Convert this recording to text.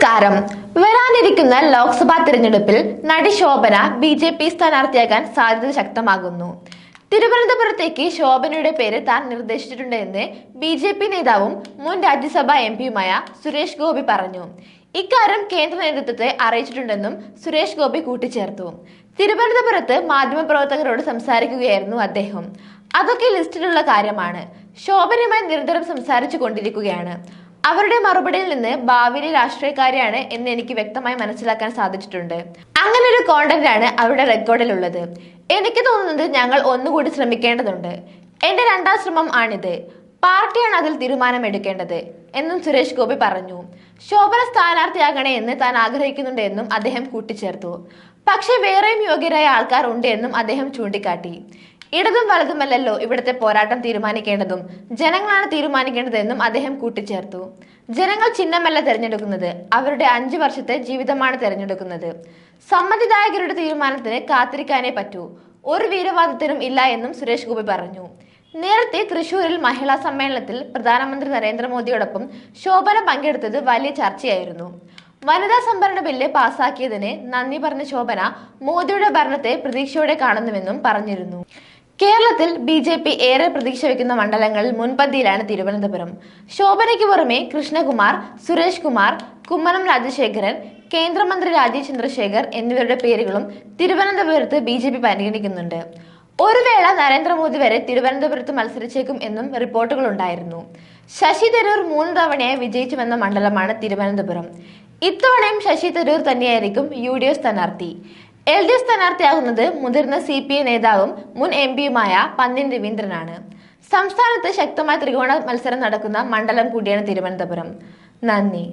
നമസ്കാരം. വരാനിരിക്കുന്ന ലോക്സഭാ തിരഞ്ഞെടുപ്പിൽ നടി ശോഭന ബി ജെ പി സ്ഥാനാർത്ഥിയാകാൻ സാധ്യത ശക്തമാകുന്നു. തിരുവനന്തപുരത്തേക്ക് ശോഭനയുടെ പേര് താൻ നിർദ്ദേശിച്ചിട്ടുണ്ട് എന്ന് ബി ജെ പി നേതാവും മുൻ രാജ്യസഭാ എം പിയുമായ സുരേഷ് ഗോപി പറഞ്ഞു. ഇക്കാര്യം കേന്ദ്ര നേതൃത്വത്തെ അറിയിച്ചിട്ടുണ്ടെന്നും സുരേഷ് ഗോപി കൂട്ടിച്ചേർത്തു. തിരുവനന്തപുരത്ത് മാധ്യമപ്രവർത്തകരോട് സംസാരിക്കുകയായിരുന്നു അദ്ദേഹം. അതൊക്കെ ലിസ്റ്റിലുള്ള കാര്യമാണ്. ശോഭനയുമായി നിരന്തരം സംസാരിച്ചു കൊണ്ടിരിക്കുകയാണ്. അവരുടെ മറുപടിയിൽ നിന്ന് ഭാവിയിലെ രാഷ്ട്രീയക്കാരെയാണ് എന്ന് എനിക്ക് വ്യക്തമായി മനസ്സിലാക്കാൻ സാധിച്ചിട്ടുണ്ട്. അങ്ങനെ ഒരു കോണ്ടന്റ് ആണ് അവരുടെ റെക്കോർഡിൽ ഉള്ളത്. എനിക്ക് തോന്നുന്നത് ഞങ്ങൾ ഒന്നുകൂടി ശ്രമിക്കേണ്ടതുണ്ട്. എന്റെ രണ്ടാം ശ്രമം ആണിത്. പാർട്ടിയാണ് അതിൽ തീരുമാനമെടുക്കേണ്ടത് എന്നും സുരേഷ് ഗോപി പറഞ്ഞു. ശോഭന സ്ഥാനാർത്ഥിയാകണേ എന്ന് താൻ ആഗ്രഹിക്കുന്നുണ്ട് എന്നും അദ്ദേഹം കൂട്ടിച്ചേർത്തു. പക്ഷേ വേറെയും യോഗ്യരായ ആൾക്കാർ ഉണ്ട് എന്നും അദ്ദേഹം ചൂണ്ടിക്കാട്ടി. ഇടതും വലതുമല്ലല്ലോ ഇവിടുത്തെ പോരാട്ടം തീരുമാനിക്കേണ്ടതും. ജനങ്ങളാണ് തീരുമാനിക്കേണ്ടതെന്നും അദ്ദേഹം കൂട്ടിച്ചേർത്തു. ജനങ്ങൾ ചിഹ്നമല്ല തിരഞ്ഞെടുക്കുന്നത് അവരുടെ അഞ്ചു വർഷത്തെ ജീവിതമാണ് തിരഞ്ഞെടുക്കുന്നത്. സമ്മതിദായകരുടെ തീരുമാനത്തിന് കാത്തിരിക്കാനേ പറ്റൂ. ഒരു വീരവാദത്തിനും ഇല്ല എന്നും സുരേഷ് ഗോപി പറഞ്ഞു. നേരത്തെ തൃശൂരിൽ മഹിളാ സമ്മേളനത്തിൽ പ്രധാനമന്ത്രി നരേന്ദ്രമോദിയോടൊപ്പം ശോഭന പങ്കെടുത്തത് വലിയ ചർച്ചയായിരുന്നു. വനിതാ സംവരണ ബില്ല് പാസാക്കിയതിന് നന്ദി പറഞ്ഞ ശോഭന മോദിയുടെ ഭരണത്തെ പ്രതീക്ഷയോടെ കാണുന്നുവെന്നും പറഞ്ഞിരുന്നു. കേരളത്തിൽ ബി ജെ പി ഏറെ പ്രതീക്ഷ വയ്ക്കുന്ന മണ്ഡലങ്ങളിൽ മുൻപന്തിയിലാണ് തിരുവനന്തപുരം. ശോഭനയ്ക്ക് പുറമെ കൃഷ്ണകുമാർ സുരേഷ് കുമാർ കുമ്മനം രാജശേഖരൻ കേന്ദ്രമന്ത്രി രാജീവ് ചന്ദ്രശേഖർ എന്നിവരുടെ പേരുകളും തിരുവനന്തപുരത്ത് ബി ജെ പി പരിഗണിക്കുന്നുണ്ട്. ഒരു വേള നരേന്ദ്രമോദി വരെ തിരുവനന്തപുരത്ത് മത്സരിച്ചേക്കും എന്നും റിപ്പോർട്ടുകൾ ഉണ്ടായിരുന്നു ശശി തരൂർ മൂന്ന് തവണയായി വിജയിച്ചുവെന്ന മണ്ഡലമാണ് തിരുവനന്തപുരം. ഇത്തവണയും ശശി തരൂർ തന്നെയായിരിക്കും യു ഡി എഫ് സ്ഥാനാർത്ഥി. എൽ ഡി എഫ് സ്ഥാനാർത്ഥിയാകുന്നത് മുതിർന്ന സി പി ഐ നേതാവും മുൻ എം പിയുമായ പന്നിൻ രവീന്ദ്രനാണ്. സംസ്ഥാനത്ത് ശക്തമായ ത്രികോണ മത്സരം നടക്കുന്ന മണ്ഡലം കൂടിയാണ് തിരുവനന്തപുരം. നന്ദി.